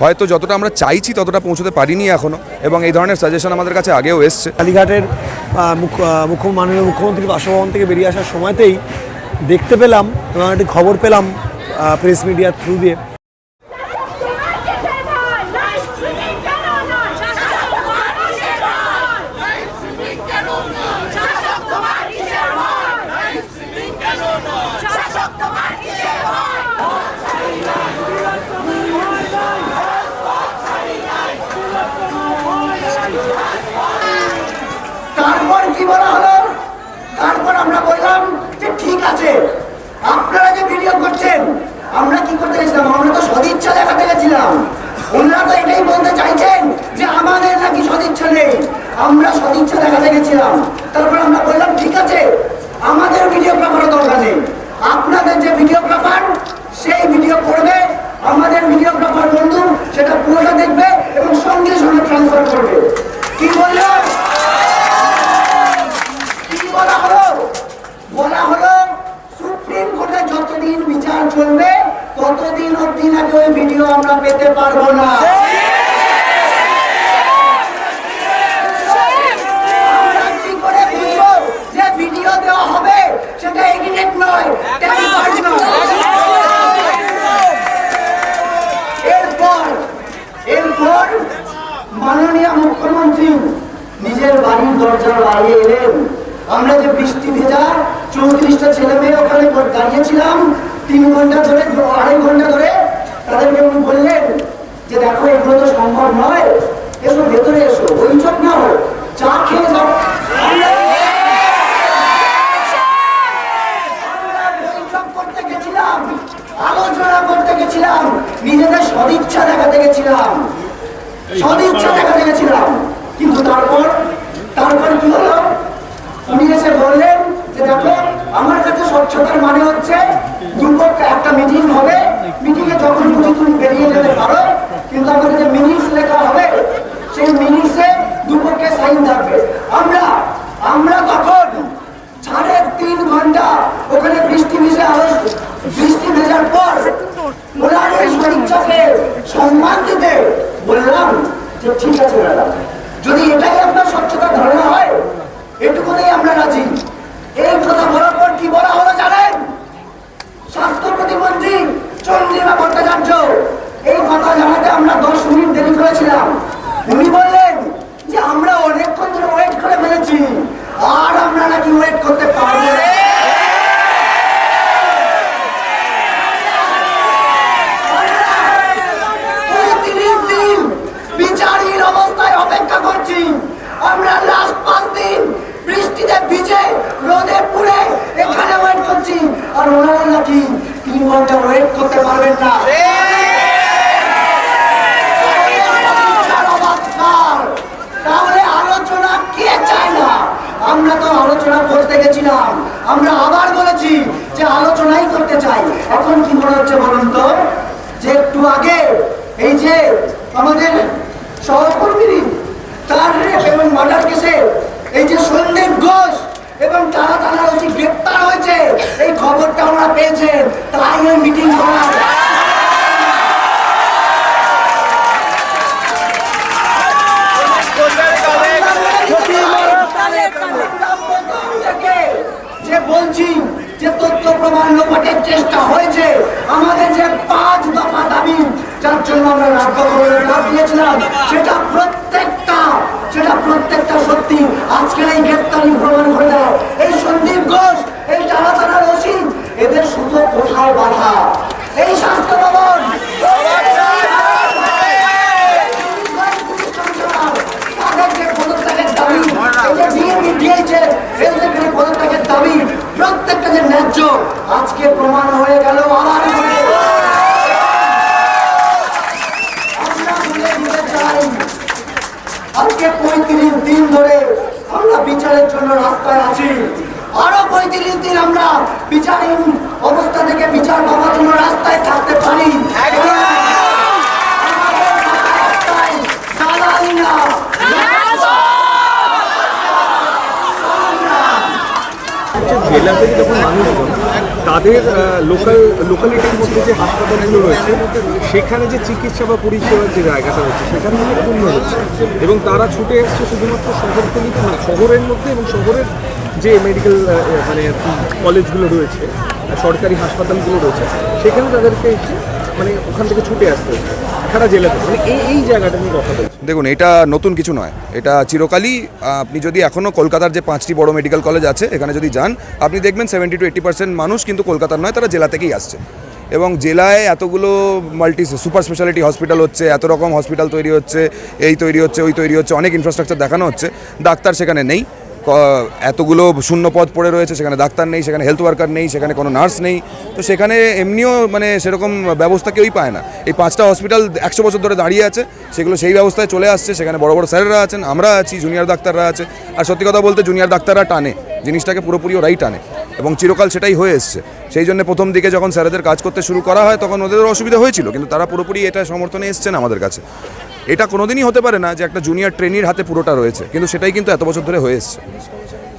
হয়তো যতটা আমরা চাইছি ততটা পৌঁছতে পারিনি এখনও এবং এই ধরনের সাজেশন আমাদের কাছে আগেও এসছে। কালীঘাটের মুখ্য মাননীয় মুখ্যমন্ত্রীর বাসভবন থেকে বেরিয়ে আসার সময়তেই দেখতে পেলাম এবং একটি খবর পেলাম প্রেস মিডিয়ার থ্রু দিয়ে তারপর কি বলা হলো তারপর আমরা বললাম যে ঠিক আছে আপনারা যে ভিডিও করছেন আমরা কি করতে গেছিলাম আমরা তো সদিচ্ছা দেখাতে গেছিলাম ওনারা তো এটাই বলতে চাইছেন যে আমাদের নাকি সদিচ্ছা নেই আমরা সদিচ্ছা দেখাতে গেছিলাম তারপর আমরা বললাম ঠিক আছে আমাদের ভিডিওগ্রাফারও দরকার নেই আপনাদের যে ভিডিওগ্রাফার সেই ভিডিও করবে আমাদের ভিডিওগ্রাফার বন্ধু সেটা পুরোটা দেখবে এবং সঙ্গে সঙ্গে ট্রান্সফার করবে কি বললাম কি বলা হলো বলা হলো সুপ্রিম কোর্টে যতদিন বিচার চলবে ততদিন অব্দি নাকি ওই ভিডিও আমরা পেতে পারব না আমরা কি করে বুঝব যে ভিডিও দেওয়া হবে সেটা এডিটেড নয় টেম্পার্ড নয় এরপর এরপর মাননীয় মুখ্যমন্ত্রী নিজের বাড়ির দরজার বাইরে এলেন আমরা যে বৃষ্টি চৌত্রিশটা ছেলে মেয়ে ওখানে দাঁড়িয়েছিলাম। তিন ঘণ্টা ধরে আড়াই ঘণ্টা ধরে তাদেরকে উনি বললেন যে, দেখো, এগুলো তো সম্ভব নয়। এসো, ভেতরে এসো। না হোক চা খেয়ে যাও। আলোচনা করতে গেছিলাম, নিজেদের সদিচ্ছা দেখাতে গেছিলাম। সদিচ্ছা দেখাতে গেছিলাম। কিন্তু তারপর তারপর কি হলো? উনি এসে বললেন যে দেখো আমার কাছে স্বচ্ছতার মানে হচ্ছে দুপক্ষে একটা মিটিং হবে। মিটিংয়ে যখন খুশি তুমি বেরিয়ে যেতে পারো, কিন্তু আমাদের যে মিনিটস লেখা হবে, সেই মিনিটসে দুপক্ষে সাইন থাকবে। আমরা আমরা তখন সাড়ে তিন ঘণ্টা ওখানে বৃষ্টি ভিজে আলো বৃষ্টি ভেজার পর ওনার সদিচ্ছাকে সম্মান দিতে বললাম যে ঠিক আছে ম্যাডাম। যদি এটাই আপনার স্বচ্ছতার ধারণা হয়, এটুকুতেই আমরা রাজি। এই কথা বলার পর কি বলা হলো জানেন? স্বাস্থ্য প্রতিমন্ত্রী চন্দ্রিমা ভট্টাচার্য, এই কথা জানাতে আমরা দশ মিনিট দেরি করেছিলাম। উনি বললেন যে আমরা অনেকক্ষণ ধরে ওয়েট করে ফেলেছি, আর আমরা নাকি ওয়েট করতে পারব না পঁয়ত্রিশ দিন বিচারহীন অবস্থায় অপেক্ষা করছি আমরা লাস্ট পাঁচ দিন বৃষ্টিতে ভিজে রোদে পুড়ে এখানে ওয়েট করছি আর ওনারা নাকি তিন ঘণ্টা ওয়েট করতে পারবেন না বিচার অবাক্কার। তাহলে আলোচনা কে চায় না আমরা তো আলোচনা করতে গেছিলাম, আমরা আবার বলেছি যে আলোচনাই করতে চাই। এখন কি মনে হচ্ছে বলুন তো? যে একটু আগে এই যে আমাদের সহকর্মী তার এবং মার্ডার কেসে এই যে সন্দীপ ঘোষ এবং তারা তারা হচ্ছে গ্রেপ্তার হয়েছে এই খবরটা আমরা পেয়েছেন তাই ওই মিটিং করা আমরা প্রথম থেকে যে বলছি যে তথ্য প্রমাণ লোপাটের চেষ্টা হয়েছে। আমাদের যে পাঁচ দফা দাবি, যার জন্য আমরা রাজ্য দিয়েছিলাম, সেটা প্রত্যেকটা সেটা প্রত্যেকটা সত্যি। আজকের এই গ্রেপ্তারি প্রমাণ করে দেয় এই সন্দীপ ঘোষ, এই তারা তারা রসিদ এদের শুধু কোথায় বাধা। এই স্বাস্থ্য ভবন তাদের যে পদত্যাগের দাবি এই যে বিএনপি দিয়েছে এদের যে পদত্যাগের দাবি প্রত্যেকটা যে ন্যায্য আজকে প্রমাণ হয়ে গেল। আমরা আজকে পঁয়ত্রিশ দিন ধরে আমরা বিচারের জন্য রাস্তায় আছি। আরও পঁয়ত্রিশ দিন আমরা বিচারহীন অবস্থা থেকে বিচার পাওয়ার জন্য রাস্তায় থাকতে পারি আমাদের কথা একটাই, দালালি না। থেকে যখন মানুষজন তাদের লোকাল লোকালিটির মধ্যে যে হাসপাতালগুলো রয়েছে, সেখানে যে চিকিৎসা বা পরিষেবার যে জায়গাটা রয়েছে, সেখান থেকে পূর্ণ হচ্ছে। এবং তারা ছুটে এসছে শুধুমাত্র শহরতলিতে না শহরের মধ্যে এবং শহরের যে মেডিকেল মানে কলেজগুলো রয়েছে, সরকারি হাসপাতালগুলো রয়েছে, সেখানে তাদেরকে মানে ওখান থেকে ছুটে আসতে হচ্ছে। জেলাতে মানে এই এই জায়গাটা নিয়ে কথা বলছি। দেখুন, এটা নতুন কিছু নয়। এটা চিরকালই আপনি যদি এখনও কলকাতার যে পাঁচটি বড় মেডিকেল কলেজ আছে, এখানে যদি যান, আপনি দেখবেন সেভেন্টি টু এইটি পার্সেন্ট মানুষ কিন্তু কলকাতার নয়, তারা জেলা থেকেই আসছে। এবং জেলায় এতগুলো মাল্টি সুপার স্পেশালিটি হসপিটাল হচ্ছে, এত রকম হসপিটাল তৈরি হচ্ছে, এই তৈরি হচ্ছে, ওই তৈরি হচ্ছে, অনেক ইনফ্রাস্ট্রাকচার দেখানো হচ্ছে। ডাক্তার সেখানে নেই। এতগুলো শূন্য পদ পড়ে রয়েছে, সেখানে ডাক্তার নেই, সেখানে হেলথ ওয়ার্কার নেই, সেখানে কোনো নার্স নেই। তো সেখানে এমনিও মানে সেরকম ব্যবস্থা কেউই পায় না। এই পাঁচটা হসপিটাল একশো বছর ধরে দাঁড়িয়ে আছে, সেগুলো সেই ব্যবস্থায় চলে আসছে, সেখানে বড় বড় স্যারেরা আছেন, আমরা আছি জুনিয়র ডাক্তাররা আছে। আর সত্যি কথা বলতে জুনিয়র ডাক্তাররা টানে, জিনিসটাকে পুরোপুরি ওরাই টানে। এবং চিরকাল সেটাই হয়ে এসছে। সেই জন্য প্রথম দিকে যখন স্যারেদের কাজ করতে শুরু করা হয়, তখন ওদের অসুবিধা হয়েছিল, কিন্তু তারা পুরোপুরি এটা সমর্থনে এসছেন আমাদের কাছে। এটা কোনোদিনই হতে পারে না যে একটা জুনিয়র ট্রেনির হাতে পুরোটা রয়েছে। কিন্তু সেটাই কিন্তু এত বছর ধরে হয়ে এসছে।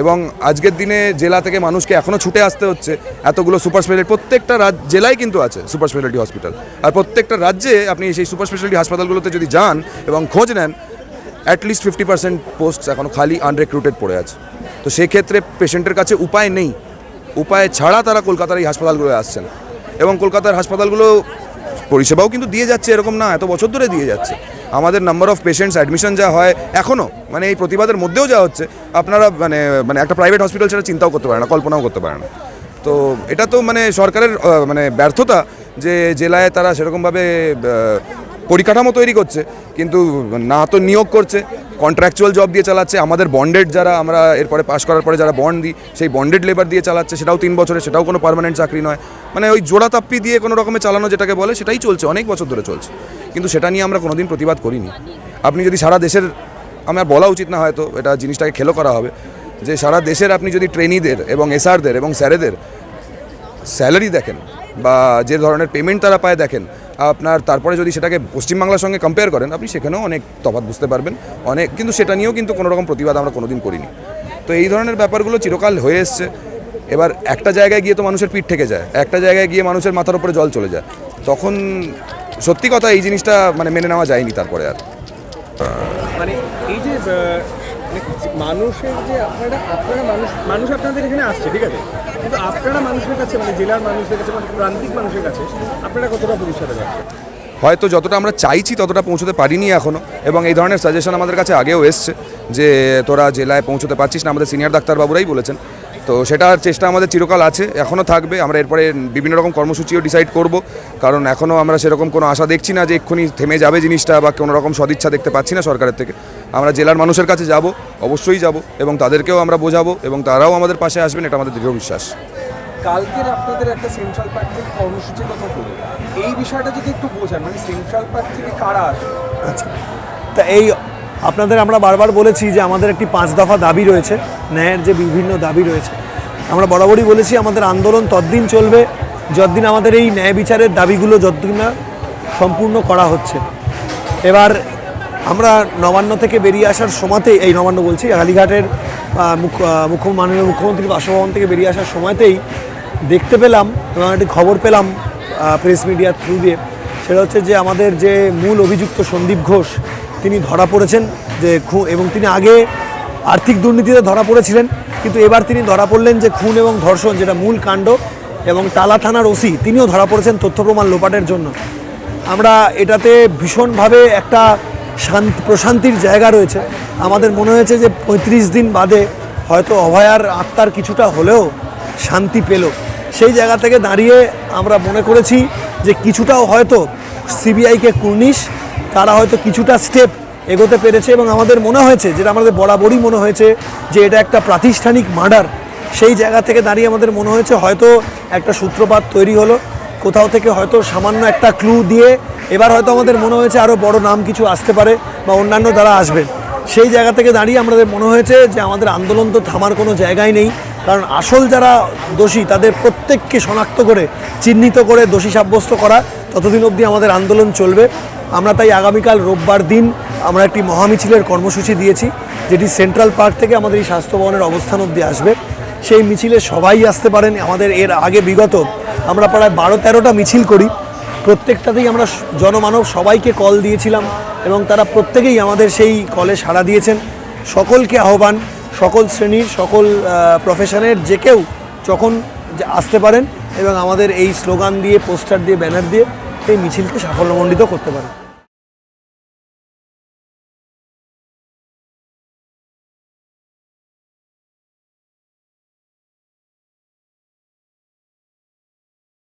এবং আজকের দিনে জেলা থেকে মানুষকে এখনও ছুটে আসতে হচ্ছে। এতগুলো সুপার স্পেশালিটি প্রত্যেকটা রাজ জেলায় কিন্তু আছে সুপার স্পেশালিটি হসপিটাল আর প্রত্যেকটা রাজ্যে আপনি সেই সুপার স্পেশালিটি হাসপাতালগুলোতে যদি যান এবং খোঁজ নেন অ্যাটলিস্ট ফিফটি পার্সেন্ট পোস্ট এখনও খালি আনরিক্রুটেড পড়ে আছে। তো সেক্ষেত্রে পেশেন্টের কাছে উপায় নেই। উপায় ছাড়া তারা কলকাতার এই হাসপাতালগুলোয় আসছেন। এবং কলকাতার হাসপাতালগুলো পরিষেবাও কিন্তু দিয়ে যাচ্ছে এরকম না, এত বছর ধরে দিয়ে যাচ্ছে। আমাদের নাম্বার অফ পেশেন্টস অ্যাডমিশন যা হয় এখনও মানে এই প্রতিবাদের মধ্যেও যা হচ্ছে, আপনারা মানে মানে একটা প্রাইভেট হসপিটাল সেটা চিন্তাও করতে পারে না, কল্পনাও করতে পারে না। তো এটা তো মানে সরকারের মানে ব্যর্থতা যে জেলায় তারা সেরকমভাবে পরিকাঠামো তৈরি করছে, কিন্তু না তো নিয়োগ করছে কন্ট্রাকচুয়াল জব দিয়ে চালাচ্ছে, আমাদের বন্ডেড যারা আমরা এরপরে পাশ করার পরে যারা বন্ড দিই, সেই বন্ডেড লেবার দিয়ে চালাচ্ছে, সেটাও তিন বছরে, সেটাও কোনো পার্মানেন্ট চাকরি নয়। মানে ওই জোড়া তাপ্পি দিয়ে কোনো রকমে চালানো যেটাকে বলে, সেটাই চলছে, অনেক বছর ধরে চলছে। কিন্তু সেটা নিয়ে আমরা কোনোদিন প্রতিবাদ করিনি। আপনি যদি সারা দেশের আমার বলা উচিত না হয়তো, এটা জিনিসটাকে খেলো করা হবে, যে সারা দেশের আপনি যদি ট্রেনিদের এবং এসআরদের এবং স্যারেদের স্যালারি দেখেন, বা যে ধরনের পেমেন্ট তারা পায় দেখেন আপনার তারপরে যদি সেটাকে পশ্চিমবাংলার সঙ্গে কম্পেয়ার করেন, আপনি সেখানেও অনেক তফাৎ বুঝতে পারবেন। অনেক, কিন্তু সেটা নিয়েও কিন্তু কোনো রকম প্রতিবাদ আমরা কোনোদিন করিনি। তো এই ধরনের ব্যাপারগুলো চিরকাল হয়ে এসছে। এবার একটা জায়গায় গিয়ে তো মানুষের পিঠ থেকে যায়। একটা জায়গায় গিয়ে মানুষের মাথার উপরে জল চলে যায়। তখন সত্যি কথা এই জিনিসটা মানে মেনে নেওয়া যায়নি তারপরে আর। মানে এই যে মানুষের যে আপনারা আপনারা মানুষ মানুষ আপনাদের এখানে আসছে, ঠিক আছে? কিন্তু আপনারা মানুষের কাছে মানে জেলার মানুষের কাছে মানে প্রান্তিক মানুষের কাছে, আপনারা কতটা পরিষেবা যাচ্ছে হয়তো যতটা আমরা চাইছি, ততটা পৌঁছতে পারিনি এখনও এবং এই ধরনের সাজেশন আমাদের কাছে আগেও এসছে যে তোরা জেলায় পৌঁছতে পারছিস না, আমাদের সিনিয়র ডাক্তারবাবুরাই বলেছেন। তো সেটার চেষ্টা আমাদের চিরকাল আছে এখনও থাকবে। আমরা এরপরে বিভিন্ন রকম কর্মসূচিও ডিসাইড করব। কারণ এখনও আমরা সেরকম কোনো আশা দেখছি না যে এক্ষুনি থেমে যাবে জিনিসটা বা কোনো রকম সদিচ্ছা দেখতে পাচ্ছি না সরকারের থেকে। আমরা জেলার মানুষের কাছে যাব অবশ্যই যাব এবং তাদেরকেও আমরা বোঝাবো এবং তারাও আমাদের পাশে আসবেন এটা আমাদের দৃঢ় বিশ্বাস। কালকের আপনাদের একটা সেন্ট্রাল পার্ক থেকে কর্মসূচির কথা বলি। এই বিষয়টা যদি একটু বোঝান মানে সেন্ট্রাল পার্ক থেকে কারা আসবে? আচ্ছা। তা এই আপনাদের আমরা বারবার বলেছি যে আমাদের একটি পাঁচ দফা দাবি রয়েছে, ন্যায়ের যে বিভিন্ন দাবি রয়েছে। আমরা বরাবরই বলেছি আমাদের আন্দোলন ততদিন চলবে যতদিন আমাদের এই ন্যায় বিচারের দাবিগুলো যতদিন না সম্পূর্ণ করা হচ্ছে। এবার আমরা নবান্ন থেকে বেরিয়ে আসার সময়তেই এই নবান্ন বলছি কালীঘাটের মুখ্য, মাননীয় মুখ্যমন্ত্রীর বাসভবন থেকে বেরিয়ে আসার সময়তেই দেখতে পেলাম এবং একটি খবর পেলাম প্রেস মিডিয়ার থ্রু দিয়ে। সেটা হচ্ছে যে আমাদের যে মূল অভিযুক্ত সন্দীপ ঘোষ তিনি ধরা পড়েছেন যে এবং তিনি আগে আর্থিক দুর্নীতিতে ধরা পড়েছিলেন, কিন্তু এবার তিনি ধরা পড়লেন যে খুন এবং ধর্ষণ, যেটা মূল কাণ্ড, এবং টালা থানার ওসি, তিনিও ধরা পড়েছেন তথ্য প্রমাণ লোপাটের জন্য। আমরা এটাতে ভীষণভাবে একটা শান্ত, প্রশান্তির জায়গা রয়েছে। আমাদের মনে হয়েছে যে পঁয়ত্রিশ দিন বাদে হয়তো অভয়ার আত্মার কিছুটা হলেও শান্তি পেল। সেই জায়গা থেকে দাঁড়িয়ে আমরা মনে করেছি যে কিছুটাও হয়তো সিবিআইকে কুর্নিশ তারা হয়তো কিছুটা স্টেপ এগোতে পেরেছে এবং আমাদের মনে হয়েছে, যেটা আমাদের বরাবরই মনে হয়েছে, যে এটা একটা প্রাতিষ্ঠানিক মার্ডার সেই জায়গা থেকে দাঁড়িয়ে আমাদের মনে হয়েছে হয়তো একটা সূত্রপাত তৈরি হলো, কোথাও থেকে হয়তো সামান্য একটা ক্লু দিয়ে এবার হয়তো আমাদের মনে হয়েছে আরও বড় নাম কিছু আসতে পারে বা অন্যান্য তারা আসবেন সেই জায়গা থেকে দাঁড়িয়ে আমাদের মনে হয়েছে যে আমাদের আন্দোলন তো থামার কোনো জায়গায় নেই। কারণ আসল যারা দোষী, তাদের প্রত্যেককে শনাক্ত করে, চিহ্নিত করে, দোষী সাব্যস্ত করা, ততদিন অবধি আমাদের আন্দোলন চলবে। আমরা তাই আগামীকাল রোববার দিন আমরা একটি মহামিছিলের কর্মসূচি দিয়েছি, যেটি সেন্ট্রাল পার্ক থেকে আমাদের এই স্বাস্থ্য ভবনের অবস্থান অবধি আসবে। সেই মিছিলে সবাই আসতে পারেন। আমাদের এর আগে বিগত আমরা প্রায় বারো তেরোটা মিছিল করি। প্রত্যেকটাতেই আমরা জনমানব সবাইকে কল দিয়েছিলাম এবং তারা প্রত্যেকেই আমাদের সেই কলে সাড়া দিয়েছেন। সকলকে আহ্বান, সকল শ্রেণির, সকল প্রফেশনের যে কেউ যখন আসতে পারেন এবং আমাদের এই স্লোগান দিয়ে পোস্টার দিয়ে ব্যানার দিয়ে এই মিছিলকে সাফল্যমণ্ডিত করতে পারেন।